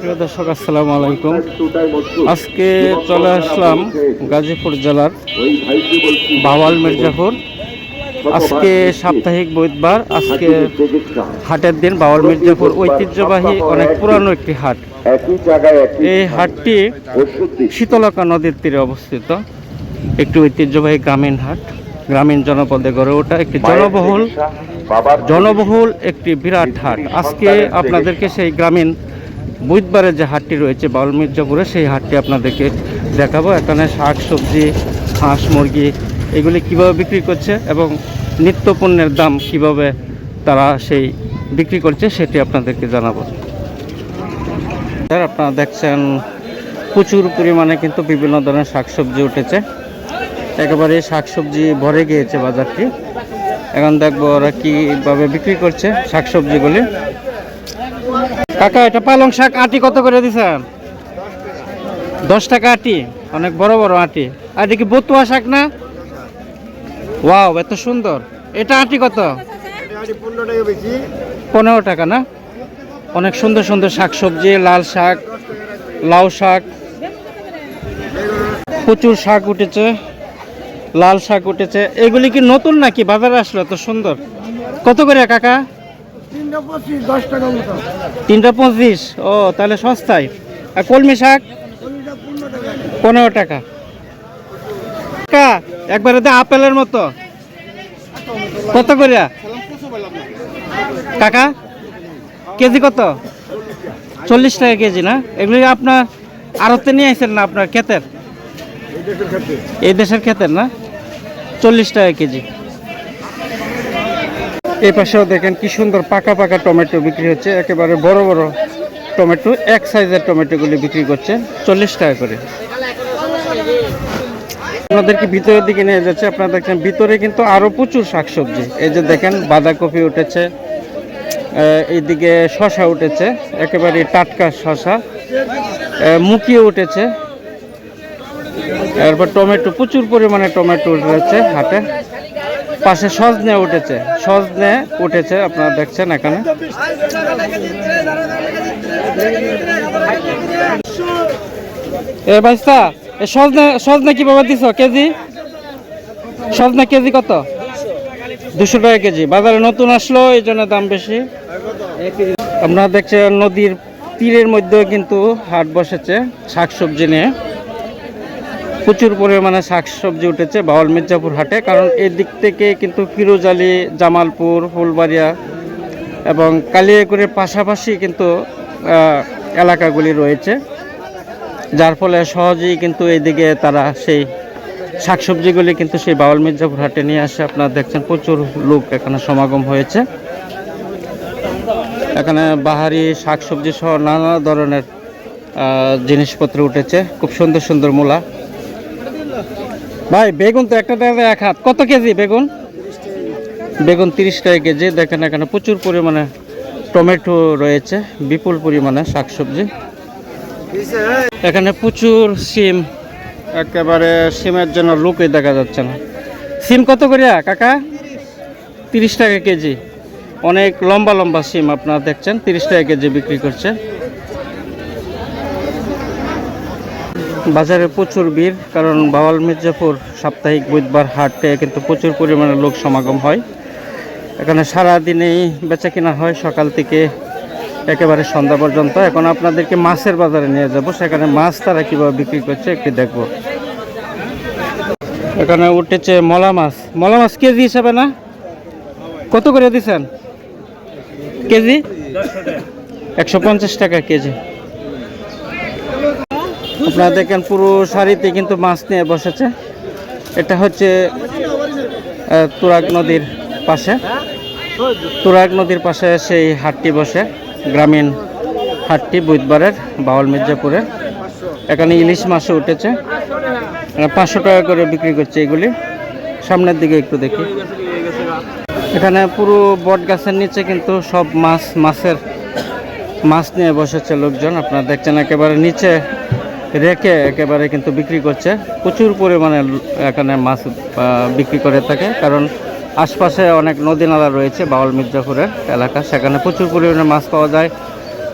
প্রিয় দর্শক, আসসালামু আলাইকুম। আজকে চলে আসলাম গাজীপুর জেলার বাওয়াল মির্জাপুর। আজকে সাপ্তাহিক বুধবার, আজকে হাটের দিন বাওয়াল মির্জাপুর। ঐতিহ্যবাহী অনেক পুরানো একটি হাট। এই হাটটি শীতলকা নদীর তীরে অবস্থিত। একটি ঐতিহ্যবাহী গ্রামীণ হাট। গ্রামীণ জনপদে গড়ে ওঠা একটি জনবহুল জনবহুল একটি বিরাট হাট। আজকে আপনাদেরকে সেই গ্রামীণ বুধবারের যে হাটটি রয়েছে বাউল মির্জাপুরে সেই হাটটি আপনাদেরকে দেখাবো। এখানে শাক, সবজি, হাঁস, মুরগি এগুলি কীভাবে বিক্রি করছে এবং নিত্য পণ্যের দাম কীভাবে তারা সেই বিক্রি করছে, সেটি আপনাদেরকে জানাব। স্যার, আপনারা দেখছেন প্রচুর পরিমাণে কিন্তু বিভিন্ন ধরনের শাকসবজি উঠেছে। একেবারে শাকসবজি ভরে গিয়েছে বাজারটি। এখন দেখব ওরা কীভাবে বিক্রি করছে শাকসবজিগুলি কাকা, এটা পালং শাক আটি কত করে দিছেন? দশ টাকা আটি, অনেক বড় বড় আটি। আর এটা কি বতুয়া শাক না? ওয়াও, এত সুন্দর। এটা আটি কত? পনেরো টাকা না? অনেক সুন্দর সুন্দর শাকসবজি লাল শাক, লাউ শাক। প্রচুর শাক উঠেছে, লাল শাক উঠেছে। এগুলি কি নতুন নাকি? বাজারে আসলো, এত সুন্দর। কত করে কাকা? তিনটা পঁচিশ ও তাহলে সস্তায়। আর কলমি শাক? পনেরো টাকা। একবারে তো আপেলের মতো। কত করিয়া কাকা কেজি কত? চল্লিশ টাকা কেজি না? এগুলি আপনার আড়তে নিয়ে আসেন না আপনার ক্ষেতের? এই দেশের ক্ষেতের না? চল্লিশ টাকা কেজি। এই পাশেও দেখেন কি সুন্দর পাকা পাকা টমেটো বিক্রি হচ্ছে, একেবারে বড় বড় টমেটো, এক সাইজের টমেটোগুলি বিক্রি করছে, চল্লিশ টাকা করে। আপনাদেরকে ভিতরের দিকে নিয়ে যাচ্ছে? আপনারা দেখছেন ভিতরে কিন্তু আরও প্রচুর শাকসবজি। এই যে দেখেন, বাঁধাকপি উঠেছে এইদিকে শশা উঠেছে, একেবারে টাটকা শশা মুখিও উঠেছে। এরপর টমেটো, প্রচুর পরিমাণে টমেটো উঠেছে হাটে। পাশে সজনে উঠেছে। সজনে উঠেছে, আপনারা দেখছেন এখানে। এ ভাইস্তা এ সজনে সজনে কীভাবে দিছ? কেজি? সজনে কেজি কত? দুশো টাকা কেজি। বাজারে নতুন আসলো, এই জন্য দাম বেশি। আপনারা দেখছেন নদীর তীরের মধ্যেও কিন্তু হাট বসেছে শাকসবজি নিয়ে। প্রচুর পরিমাণে শাকসবজি উঠেছে বাউল মির্জাপুর হাটে, কারণ এই দিক থেকে কিন্তু ফিরোজ আলী, জামালপুর, ফুলবাড়িয়া এবং কালিয়াকুড়ের পাশাপাশি কিন্তু এলাকাগুলি রয়েছে, যার ফলে সহজেই কিন্তু এইদিকে তারা সেই শাকসবজিগুলি কিন্তু সেই বাউল মির্জাপুর হাটে নিয়ে আসে। আপনারা দেখছেন প্রচুর লোক এখানে সমাগম হয়েছে। এখানে বাহারি শাকসবজি সহ নানা ধরনের জিনিসপত্র উঠেছে। খুব সুন্দর সুন্দর মূলা। ভাই, বেগুন তো একটা টাকা এক হাত। কত কেজি বেগুন? বেগুন তিরিশ টাকা কেজি। দেখেন এখানে প্রচুর পরিমাণে টমেটো রয়েছে, বিপুল পরিমাণে শাকসবজি। এখানে প্রচুর সিম, একেবারে সিমের জন্য লোকই দেখা যাচ্ছে না। সিম কত করে কাকা? তিরিশ টাকা কেজি। অনেক লম্বা লম্বা সিম আপনারা দেখছেন, তিরিশ টাকা কেজি বিক্রি করছে। বাজারে প্রচুর ভিড়, কারণ বাওয়াল মির্জাপুর সাপ্তাহিক বুধবার হাটে কিন্তু প্রচুর পরিমাণে লোক সমাগম হয়। এখানে সারা দিনেই বেচা কিনা হয়, সকাল থেকে একেবারে সন্ধ্যা পর্যন্ত। এখন আপনাদেরকে মাছের বাজারে নিয়ে যাব, সেখানে মাছ তারা কীভাবে বিক্রি করছে একটু দেখব। এখানে উঠেছে মলা মাছ। মলা মাছ কেজি হিসাবে না? কত করে দিচ্ছেন কেজি? একশো পঞ্চাশ টাকা কেজি। আপনারা দেখেন পুরো শাড়িতে কিন্তু মাছ নিয়ে বসেছে। এটা হচ্ছে তুরাগ নদীর পাশে। তুরাগ নদীর পাশে সেই হাটটি বসে, গ্রামীণ হাটটি বুধবারের বাউল মির্জাপুরের। এখানে ইলিশ মাছও উঠেছে। পাঁচশো টাকা করে বিক্রি করছে এগুলি। সামনের দিকে একটু দেখি। এখানে পুরো বট গাছের নিচে কিন্তু সব মাছ, মাছের, মাছ নিয়ে বসেছে লোকজন। আপনারা দেখছেন একেবারে নিচে রেখে একেবারে কিন্তু বিক্রি করছে। প্রচুর পরিমাণে এখানে মাছ বিক্রি করে থাকে। কারণ আশপাশে অনেক নদী নালা রয়েছে বাউল মির্জাপুরের এলাকা। সেখানে প্রচুর পরিমাণে মাছ পাওয়া যায়।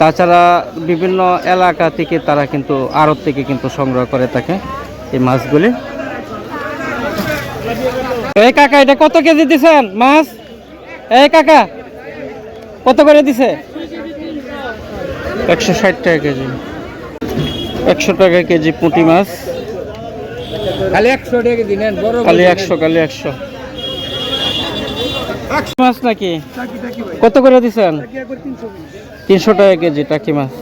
তাছাড়া বিভিন্ন এলাকা থেকে তারা কিন্তু, আড়ত থেকে কিন্তু সংগ্রহ করে থাকে এই মাছগুলি। এই কাকা, এটা কত কেজি দিছেন মাছ? এই কাকা, কত করে দিছে? একশো ষাট টাকা কেজি। একশো টাকা কেজি পুঁটি মাছ। খালি একশো টাকা দিলেন বড় কালি একশো কালি একশো। মাছ নাকি? কত করে দিচ্ছেন তিনশো টাকা কেজি টাকি মাছ।